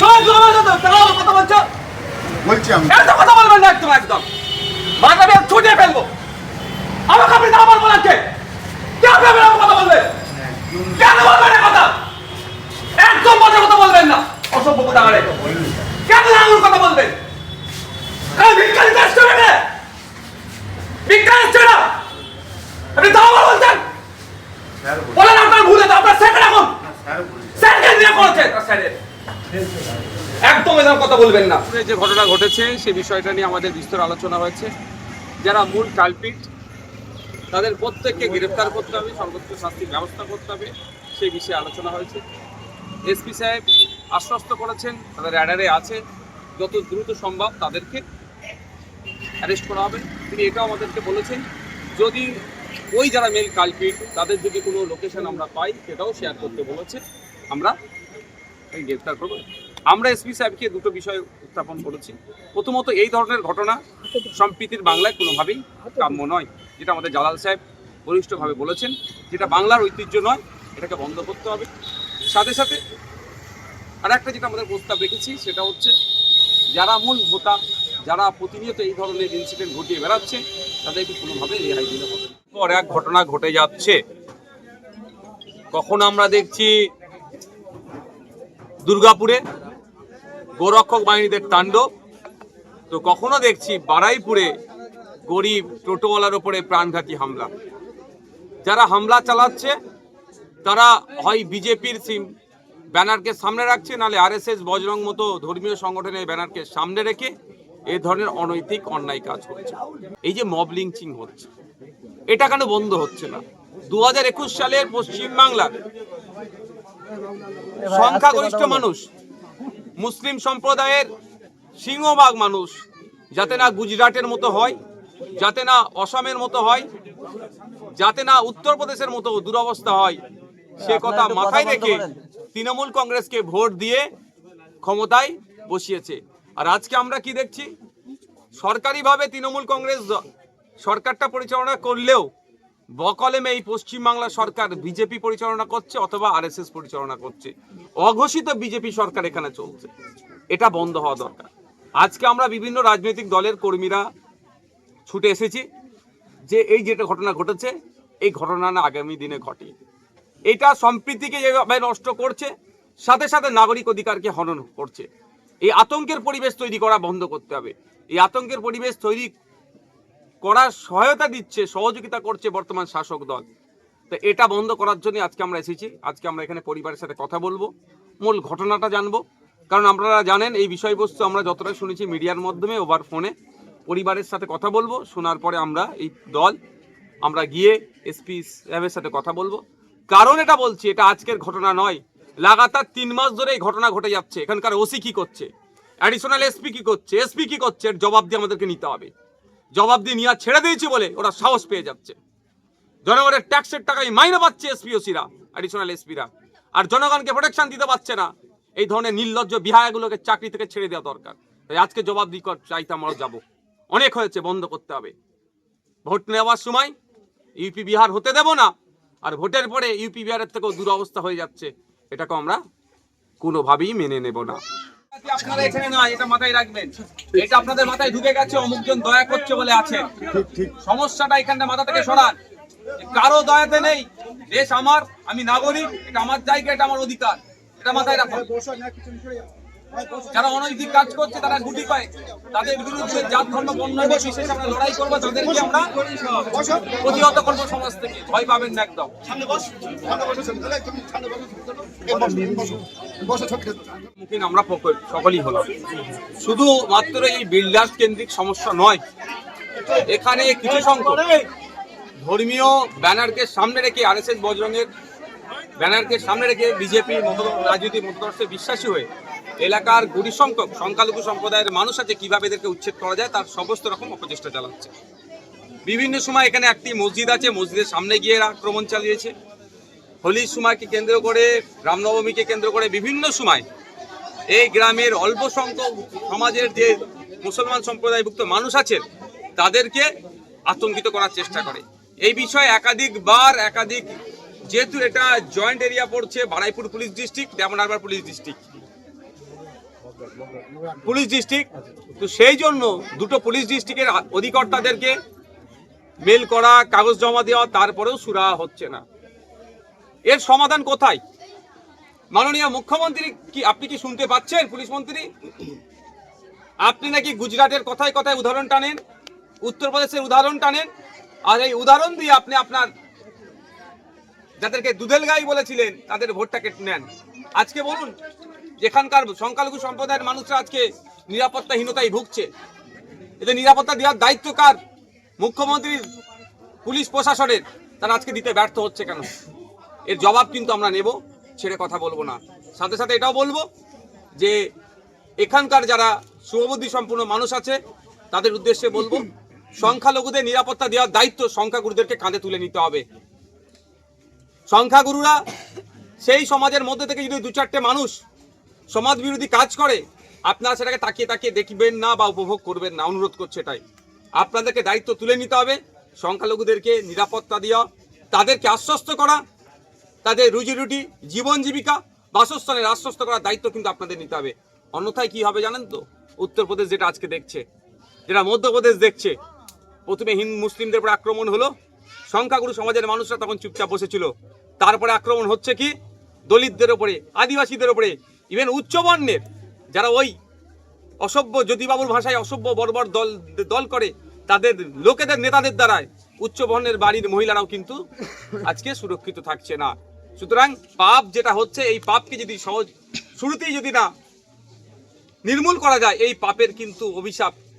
কথা বলছো। বলছি আমি। এত কথা বলবেন না একদম একদম। মাথা আমি ছুটিয়ে ফেলব। আমাকে আপনি না বলব না কে কেন ভাবে আমার কথা বলবেন কেন বলবেন না কথা? একদম মজা কথা বলবেন না। অসভ্য কথা আরে। কেন আঙুল কথা বলবেন? এই ভিক্ষারি কাজ করে না ভিক্ষারি আসছে না। আপনি বলছেন? স্যার বলেন আপনার ভুলে আপনার সেটা রাখুন স্যার বলছি। স্যারকে স্যারের। একদম এরকম কথা বলবেন না। যে ঘটনা ঘটেছে, সে বিষয়টা নিয়ে আমাদের বিস্তর আলোচনা হয়েছে। যারা মূল কালপিট, তাদের প্রত্যেককে গ্রেফতার করতে হবে, সর্বোচ্চ শাস্তির ব্যবস্থা করতে হবে, সেই বিষয়ে আলোচনা হয়েছে। এসপি সাহেব আশ্বস্ত করেছেন, তাদের অ্যাডারে আছে, যত দ্রুত সম্ভব তাদেরকে অ্যারেস্ট করা হবে। তিনি এটাও আমাদেরকে বলেছেন, যদি ওই যারা মেল কালপিট, তাদের যদি কোনো লোকেশন আমরা পাই, সেটাও শেয়ার করতে বলেছে। আমরা গ্রেপ্তার করব। আমরা এসপি সাহেবকে দুটো বিষয় উত্থাপন করেছি। প্রথমত এই ধরনের ঘটনা সম্প্রীতির বাংলায় কোনোভাবেই কাম্য নয়, যেটা আমাদের জালাল সাহেব বলিষ্ঠভাবে বলেছেন, যেটা বাংলার ঐতিহ্য নয়, এটাকে বন্ধ করতে হবে। সাথে সাথে আর একটা যেটা আমাদের প্রস্তাব রেখেছি, সেটা হচ্ছে যারা মূল ভোতা যারা প্রতিনিয়ত এই ধরনের ইনসিডেন্ট ঘটিয়ে বেড়াচ্ছে, তাদেরকে কোনোভাবে রেহাই দিতে হবে পর এক ঘটনা ঘটে যাচ্ছে। কখন আমরা দেখছি দুর্গাপুরে গোরক্ষক বাহিনীদের তাণ্ডব। তো কখনো দেখছি বারাইপুরে গরিব টোটোওয়ালার ওপরে প্রাণঘাতী হামলা। যারা হামলা চালাচ্ছে, তারা হয় বিজেপির সিম, ব্যানারকে সামনে রাখছে, নালে আরএসএস বজরং মতো ধর্মীয় সংগঠনের ব্যানারকে সামনে রেখে এ ধরনের অনৈতিক অন্যায় কাজ করছে এই যে মব লিঞ্চিং হচ্ছে, এটা কেন বন্ধ হচ্ছে না? দু হাজার একুশ সালের পশ্চিমবাংলার সংখ্যাগরিষ্ঠ মানুষ মুসলিম সম্প্রদায়ের সিংহভাগ মানুষ যাতে না গুজরাটের মতো হয় যাতে না অসমের মতো হয় যাতে না উত্তরপ্রদেশের মতো দুরবস্থা হয় সে কথা মাথায় রেখে তৃণমূল কংগ্রেসকে ভোট দিয়ে ক্ষমতায় বসিয়েছে। আর আজকে আমরা কি দেখছি? সরকারিভাবে তৃণমূল কংগ্রেস সরকারটা পরিচালনা করলেও বকলেমে এই পশ্চিমবাংলা সরকার বিজেপি পরিচালনা করছে অথবা আরএসএস পরিচালনা করছে। অঘোষিত বিজেপি সরকার এখানে চলছে। এটা বন্ধ হওয়া দরকার। আজকে আমরা বিভিন্ন রাজনৈতিক দলের কর্মীরা ছুটে এসেছি যে এই যেটা ঘটনা ঘটেছে, এই ঘটনা না আগামী দিনে ঘটে। এটা সম্প্রীতিকে যেভাবে নষ্ট করছে, সাথে সাথে নাগরিক অধিকারকে হনন করছে। এই আতঙ্কের পরিবেশ তৈরি করা বন্ধ করতে হবে। এই আতঙ্কের পরিবেশ তৈরি করার সহায়তা দিচ্ছে, সহযোগিতা করছে বর্তমান শাসক দল। তো এটা বন্ধ করার জন্য আজকে আমরা এসেছি। আজকে আমরা এখানে পরিবারের সাথে কথা বলব। মূল ঘটনাটা জানব। কারণ আপনারা জানেন, এই বিষয়বস্তু আমরা যতটা শুনেছি মিডিয়ার মাধ্যমে, ওভার ফোনে। পরিবারের সাথে কথা বলব, শোনার পরে আমরা এই দল, আমরা গিয়ে এসপি সাহেবের সাথে কথা বলব। কারণ এটা বলছি, এটা আজকের ঘটনা নয়। লাগাতার তিন মাস ধরে এই ঘটনা ঘটে যাচ্ছে। এখানকার ওসি কি করছে? অ্যাডিশনাল এসপি কি করছে? এসপি কি করছে? এর জবাব দিয়ে আমাদেরকে নিতে হবে। জবাব দিয়ে নিয়ে ছেড়ে দিয়েছি বলে ওরা সাহস পেয়ে যাচ্ছে। জনগণের ট্যাক্সের টাকায় মাইনে পাচ্ছে এসপিওসিরা অ্যাডিশনাল এসপিরা। আর জনগণকে প্রোটেকশন দিতে পারছে না। এই ধরনের নির্লজ্জ বিহায়গুলোকে চাকরি থেকে ছেড়ে দেওয়া দরকার। তাই আজকে জবাব দিক চাইতে আমরা যাব। অনেক হয়েছে, বন্ধ করতে হবে। ভোট নেওয়ার সময় ইউপি বিহার হতে দেব না, আর ভোটের পরে ইউপি বিহারের থেকেও দুরবস্থা হয়ে যাচ্ছে। এটাকে আমরা কোনোভাবেই মেনে নেব না। রাখবেন। এটা আপনাদের মাথায় ঢুকে গেছে, অমুকজন দয়া করছে বলে আছে। সমস্যাটা এখানটা মাথা থেকে সরান। কারও দয়াতে নেই। দেশ আমার, আমি নাগরিক, এটা আমার জায়গা, এটা আমার অধিকার। এটা মাথায় রাখুন। যারা অনৈতিক কাজ করছে তারা গুটি পায়। তাদের বিরুদ্ধে জাত ধর্ম বর্ণ বিশেষ আমরা লড়াই করব তাদেরকে আমরা প্রতিহত করব সমাজ থেকে। ভয় পাবেন না একদম। মুখিন আমরা সকলেই হলাম। শুধু মাত্র এই বিল্ডার্স কেন্দ্রিক সমস্যা নয় এখানে কিছু সংখ্যক ধর্মীয় ব্যানারকে সামনে রেখে আরএসএস বজরঙের ব্যানারকে সামনে রেখে বিজেপি রাজনীতি মতদর্শে বিশ্বাসী হয়ে এলাকার গুড়ি সংখ্যক সংখ্যালঘু সম্প্রদায়ের মানুষ আছে, কীভাবে এদেরকে উচ্ছেদ করা যায়, তার সমস্ত রকম অপচেষ্টা চালাচ্ছে। বিভিন্ন সময় এখানে একটি মসজিদ আছে, মসজিদের সামনে গিয়ে আক্রমণ চালিয়েছে। হোলির সময়কে কেন্দ্র করে, রামনবমীকে কেন্দ্র করে বিভিন্ন সময় এই গ্রামের অল্প সংখ্যক সমাজের যে মুসলমান সম্প্রদায়ভুক্ত মানুষ আছেন তাদেরকে আতঙ্কিত করার চেষ্টা করে। এই বিষয়ে একাধিকবার, একাধিক, যেহেতু এটা জয়েন্ট এরিয়া পড়ছে, বারাইপুর পুলিশ ডিস্ট্রিক্ট ডেমন পুলিশ ডিস্ট্রিক্ট পুলিশ ডিস্ট্রিক্ট। তো সেই জন্য দুটো পুলিশ ডিস্ট্রিক্টের অধিকর্তাদেরকে মেল করা, কাগজ জমা দেওয়া, তারপরেও সুরা হচ্ছে না। এর সমাধান কোথায়? মাননীয় মুখ্যমন্ত্রী কি, আপনি কি শুনতে পাচ্ছেন পুলিশ মন্ত্রী? আপনি নাকি গুজরাটের কথায় কথায় উদাহরণ টানেন, উত্তরপ্রদেশের উদাহরণ টানেন, আর এই উদাহরণ দিয়ে আপনি আপনার যাদেরকে দুধেল গাই বলেছিলেন, তাদের ভোটটা কেটে নেন। আজকে বলুন, যেখানকার সংখ্যালঘু সম্প্রদায়ের মানুষরা আজকে নিরাপত্তাহীনতায় ভুগছে। এদের নিরাপত্তা দেওয়ার দায়িত্ব কার? মুখ্যমন্ত্রীর পুলিশ প্রশাসনের। তারা আজকে দিতে ব্যর্থ হচ্ছে কেন? এর জবাব কিন্তু আমরা নেব, ছেড়ে কথা বলব না। সাথে সাথে এটাও বলব যে, এখানকার যারা শুভবুদ্ধি সম্পূর্ণ মানুষ আছে, তাদের উদ্দেশ্যে বলব, সংখ্যালঘুদের নিরাপত্তা দেওয়ার দায়িত্ব সংখ্যাগুরুদেরকে কাঁধে তুলে নিতে হবে। সংখ্যাগুরুরা সেই সমাজের মধ্যে থেকে যদি দু চারটে মানুষ সমাজ বিরোধী কাজ করে, আপনারা সেটাকে তাকিয়ে তাকিয়ে দেখবেন না বা উপভোগ করবেন না। অনুরোধ করছে এটাই। আপনাদেরকে দায়িত্ব তুলে নিতে হবে। সংখ্যালঘুদেরকে নিরাপত্তা দেওয়া, তাদেরকে আশ্বস্ত করা, তাদের রুজি রুটি, জীবন জীবিকা বাসস্থানের আশ্বস্ত করার দায়িত্ব কিন্তু আপনাদের নিতে হবে। অন্যথায় কি হবে জানেন তো? উত্তরপ্রদেশ যেটা আজকে দেখছে, যেটা মধ্যপ্রদেশ দেখছে, প্রথমে হিন্দু, মুসলিমদের উপর আক্রমণ হলো। সংখ্যাগুরু সমাজের মানুষরা তখন চুপচাপ বসেছিল। তারপরে আক্রমণ হচ্ছে কি? দলিতদের ওপরে আদিবাসীদের ওপরে ইভেন উচ্চবর্ণের যারা ওই অসভ্য জ্যোতিবাবুর ভাষায় অসভ্য বর্বর দল দল করে, তাদের, লোকেদের, নেতাদের দ্বারায় উচ্চবর্ণের বাড়ির মহিলারাও কিন্তু আজকে সুরক্ষিত থাকছে না। সুতরাং পাপ যেটা হচ্ছে, এই পাপকে যদি সহজ, শুরুতেই যদি না নির্মূল করা যায়, এই পাপের কিন্তু অভিশাপ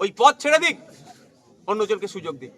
ওই পথ ছেড়ে দিক অন্যজনকে সুযোগ দিক।